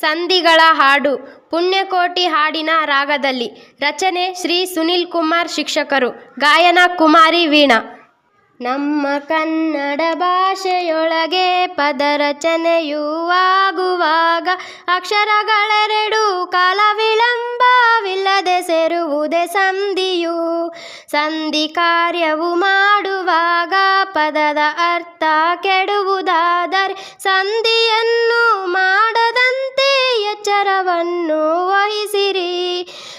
ಸಂಧಿಗಳ ಹಾಡು. ಪುಣ್ಯಕೋಟಿ ಹಾಡಿನ ರಾಗದಲ್ಲಿ. ರಚನೆ ಶ್ರೀ ಸುನಿಲ್ ಕುಮಾರ್ ಶಿಕ್ಷಕರು. ಗಾಯನ ಕುಮಾರಿ ವೀಣಾ. ನಮ್ಮ ಕನ್ನಡ ಭಾಷೆಯೊಳಗೆ ಪದ ರಚನೆಯುವಾಗುವಾಗ ಆಗುವಾಗ ಅಕ್ಷರಗಳೆರಡು ಕಾಲ ವಿಳಂಬವಿಲ್ಲದೆ ಸೇರುವುದೇ ಸಂಧಿಯು. ಸಂಧಿ ಕಾರ್ಯವು ಮಾಡುವಾಗ ಪದದ ಅರ್ಥ ಕೆಡುವುದಾದರೆ ಸಂಧಿಯನ್ನು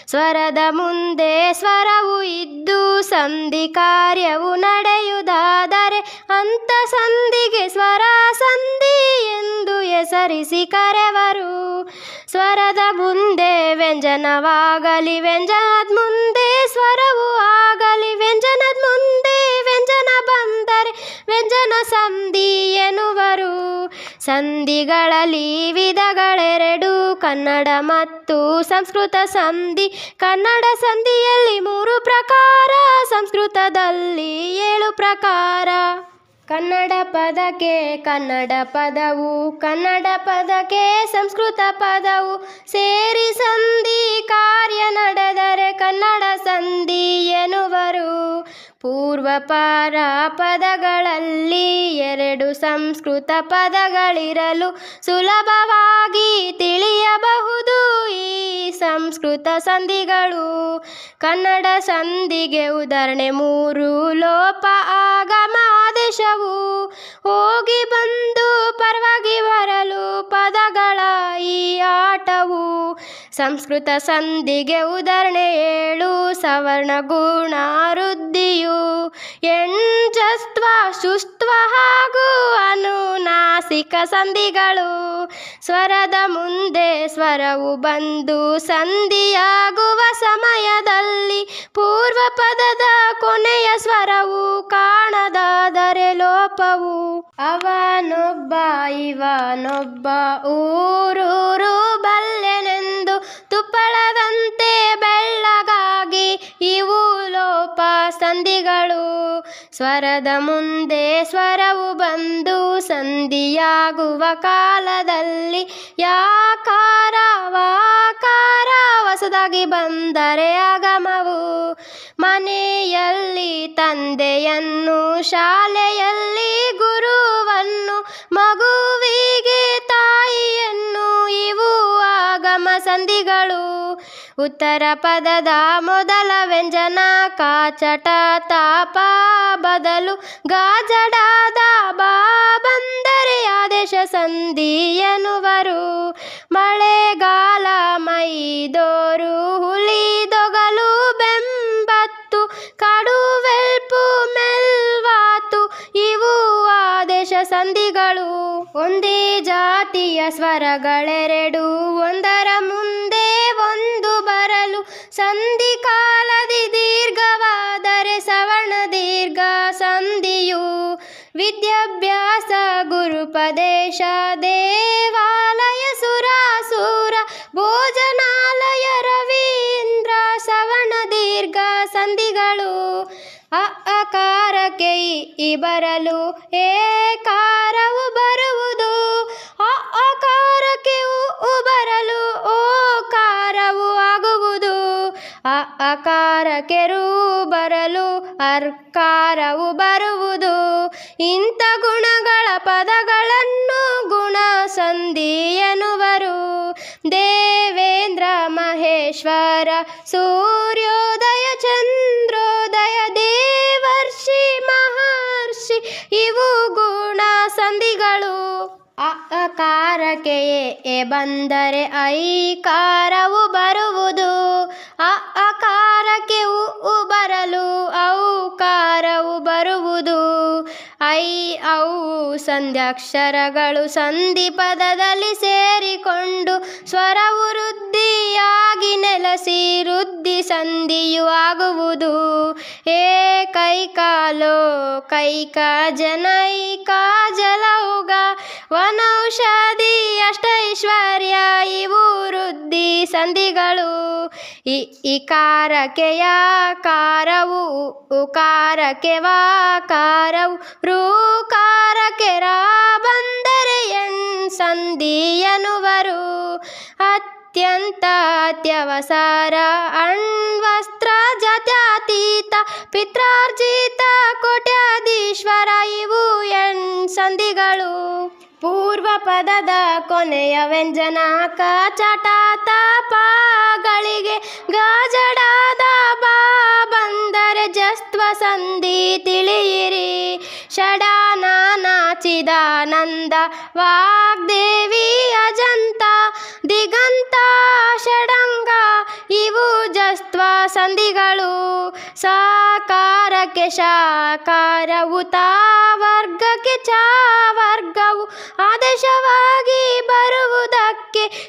ಸ್ವರದ ಮುಂದೆ ಸ್ವರವು ಇದ್ದು ಸಂಧಿ ಕಾರ್ಯವು ನಡೆಯುವುದಾದರೆ ಅಂತ ಸಂಧಿಗೆ ಸ್ವರ ಸಂಧಿ ಎಂದು ಹೆಸರಿಸಿ ಕರೆವರು. ಸ್ವರದ ಮುಂದೆ ವ್ಯಂಜನವಾಗಲಿ, ವ್ಯಂಜನದ ಮುಂದೆ ಸ್ವರವು ಆಗಲಿ, ವ್ಯಂಜನದ ಮುಂದೆ ವ್ಯಂಜನ ಬಂದರೆ ವ್ಯಂಜನ ಸಂಧಿ ಎನ್ನುವರು. ಸಂಧಿಗಳಲ್ಲಿ ವಿಧಗಳೆರಡು ಕನ್ನಡ ಮತ್ತು ಸಂಸ್ಕೃತ ಸಂಧಿ. ಕನ್ನಡ ಸಂಧಿಯಲ್ಲಿ ಮೂರು ಪ್ರಕಾರ, ಸಂಸ್ಕೃತದಲ್ಲಿ ಏಳು ಪ್ರಕಾರ. ಕನ್ನಡ ಪದಕ್ಕೆ ಕನ್ನಡ ಪದವು, ಕನ್ನಡ ಪದಕ್ಕೆ ಸಂಸ್ಕೃತ ಪದವು. ಸೇರಿ ಸಂಧಿ ಕಾರ್ಯ ನಡೆದರೆ ಕನ್ನಡ ಸಂಧಿ ಎನ್ನುವರು. ಪೂರ್ವಪಾರ ಪದಗಳಲ್ಲಿ ಎರಡು ಸಂಸ್ಕೃತ ಪದಗಳಿರಲು ಸುಲಭವಾಗಿ ತಿಳಿಯಬಹುದು ಈ ಸಂಸ್ಕೃತ ಸಂಧಿಗಳು. ಕನ್ನಡ ಸಂಧಿಗೆ ಉದಾಹರಣೆ, ಮೂರು ಲೋಪ ಆಗಮ ಸಂಸ್ಕೃತ ಸಂಧಿಗೆ ಉದಾಹರಣೆ ಏಳು. ಸವರ್ಣ ಗುಣ ವೃದ್ಧಿಯು ಎಂಜಸ್ತ್ವ ಶುಸ್ತ್ವ ಹಾಗೂ ಅನುನಾಸಿಕ ಸಂಧಿಗಳು. ಸ್ವರದ ಮುಂದೆ ಸ್ವರವು ಬಂದು ಸಂಧಿಯಾಗುವ ಸಮಯದಲ್ಲಿ ಪೂರ್ವ ಪದದ ಕೊನೆಯ ಸ್ವರವು ಕಾಣದಾದರೆ ಲೋಪವು. ಅವನೊಬ್ಬ, ಇವನೊಬ್ಬ, ಊರೂರು ಬಲ್ಲೆನೆಂದು ಸ್ವರದ ಮುಂದೆ ಸ್ವರವು ಬಂದು ಸಂಧಿಯಾಗುವ ಕಾಲದಲ್ಲಿ ಯಾಕಾರ ವಾಕಾರ ಹೊಸದಾಗಿ ಬಂದರೆ ಆಗಮವು. ಮನೆಯಲ್ಲಿ ತಂದೆಯನ್ನು ಶಾಲೆಯಲ್ಲಿ ಗುರುವನ್ನು ಉತ್ತರ ಪದದ ಮೊದಲ ವ್ಯಂಜನ ಕಾಚಟ ತಾಪ ಬದಲು ಗಾಜಡಾದ ಬಾ ಬಂದರೆ ಆದೇಶ ಸಂಧಿ ಎನ್ನುವರು. ಮಳೆಗಾಲ ಮೈದೋರು ಹುಲಿದೊಗಲು ಬೆಂಬತ್ತು ಕಡುವೆಲ್ಪು ಮೆಲ್ವಾತು ಇವು ಆದೇಶ ಸಂಧಿಗಳು. ಒಂದೇ ಜಾತಿಯ ಸ್ವರಗಳೆರಡು ಒಂದರ ಬರಲು ಸಂಧಿ ಕಾಲದಿ ದೀರ್ಘವಾದರೆ ಸವರ್ಣ ದೀರ್ಘ ಸಂಧಿಯು ವಿದ್ಯಾಭ್ಯಾಸ ಗುರುಪದೇಶ ದೇವಾಲಯ ಸುರಾಸುರ ಭೋಜನಾಲಯ ರವೀಂದ್ರ ಸವರ್ಣ ದೀರ್ಘ ಸಂಧಿಗಳು ಅಕಾರಕ್ಕೆ ಇ ಬರಲು ಏಕಾರವು ಅಕಾರಕ್ಕೆ ರು ಬರಲು ಅರ್ಕಾರವು ಬರುವುದು. ಇಂಥ ಗುಣಗಳ ಪದಗಳನ್ನು ಗುಣ ಸಂಧಿ ಎನ್ನುವರು ದೇವೇಂದ್ರ ಮಹೇಶ್ವರ ಸೂರ್ಯೋದಯ, ಚಂದ್ರೋದಯ, ದೇವರ್ಷಿ ಮಹರ್ಷಿ ಇವು ಗುಣ ಸಂಧಿಗಳು. ಅ ಅಕಾರಕ್ಕೆ ಎ ಎ ಬಂದರೆ ಐಕಾರವು ಬರುವುದು. ಅ ಅಕಾರಕ್ಕೆ ಉ ಉ ಬರಲು ಔಕಾರವು ಬರುವುದು. ಐ, ಔ ಸಂಧ್ಯಾಕ್ಷರಗಳು ಸಂಧಿ ಪದದಲ್ಲಿ ಸೇರಿಕೊಂಡು ಸ್ವರವು ವೃದ್ಧಿಯಾಗಿ ನೆಲೆಸಿ ವೃದ್ಧಿ ಸಂಧಿಯು ಆಗುವುದು. ಏಕೈಕಾಲೋ ಕೈಕ ಜನೈಕ ಜಲೌಗ ವನೌಷಧಿ ಅಷ್ಟೈಶ್ವರ್ಯ ಇವು ವೃದ್ಧಿ ಸಂಧಿಗಳು. ಇ, ಇಕಾರಕೆಯ ಕಾರವು ಉಕಾರಕ್ಕೆ ವಾಕಾರವು ರೂಕಾರಕೆ ರಾ ಬಂದರೆ ಎನ್ ಸಂಧಿಯನುವರು. ಅತ್ಯಂತ ಅತ್ಯವಸಾರ, ಅಣ್ವಸ್ತ್ರ ಜತ್ಯಾತೀತ, ಪಿತ್ರಾರ್ಜಿತ ಕೋಟ್ಯಾಧೀಶ್ವರ, ಇವು ಎನ್ ಸಂಧಿಗಳು. ಪೂರ್ವ ಪದದ ಕೊನೆಯ ವ್ಯಂಜನ ಕಚಟ ಪಾಗಳಿಗೆ ಗಾಜಡಾದ ಬಾ ಬಂದರೆ ಜಸ್ತ್ವ ಸಂಧಿ ತಿಳಿಯಿರಿ. ಷಡಾನಾಚಿದಾನಂದ ವಾಗ್ದೇವಿ ಅಜಂತ ದಿಗಂತ ಷಡಂಗ ಇವು ಜಸ್ತ್ವ ಸಂಧಿಗಳು. ಸಾಕಾರಕ್ಕೆ ಶಾಕಾರವು ತಾ ವರ್ಗಕ್ಕೆ ಚಾ ವರ್ಗವು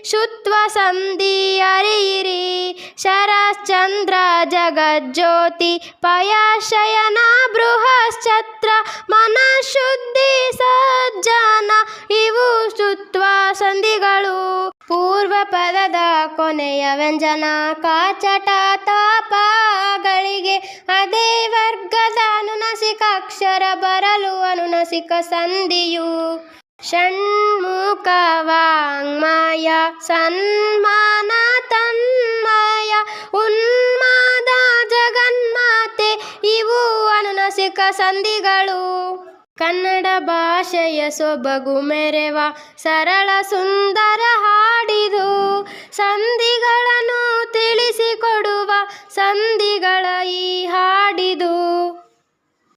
ಶುತ್ವ ಸಂಧಿ ಅರಿಯಿರಿ. ಶರಶ್ಚಂದ್ರ ಜಗಜ್ಯೋತಿ ಪಯಾಶಯನ ಬೃಹಶ್ಚತ್ರ ಮನಃಶುದ್ಧಿ ಸಜ್ಜನ ಇವು ಶುತ್ವ ಸಂಧಿಗಳು. ಪೂರ್ವ ಪದದ ಕೊನೆಯ ವ್ಯಂಜನ ಕಾಚಟ ತಾಪಗಳಿಗೆ ಅದೇ ವರ್ಗದ ಅನುನಸಿಕ ಅಕ್ಷರ ಬರಲು ಅನುನಸಿಕ ಸಂಧಿಯು. ಷಣ್ಮುಖ ವಾಂಗ್ಮಯ ಸನ್ಮಾನ ತನ್ಮಯ, ಉನ್ಮಾದ ಜಗನ್ಮಾತೆ, ಇವು ಅನುನಸಿಕ ಸಂಧಿಗಳು. ಕನ್ನಡ ಭಾಷೆಯ ಸೊಬಗು ಮೆರೆವ ಸರಳ ಸುಂದರ ಹಾಡಿದು, ಸಂಧಿಗಳನ್ನು ತಿಳಿಸಿಕೊಡುವ ಸಂಧಿಗಳ ಈ ಹಾಡಿದು.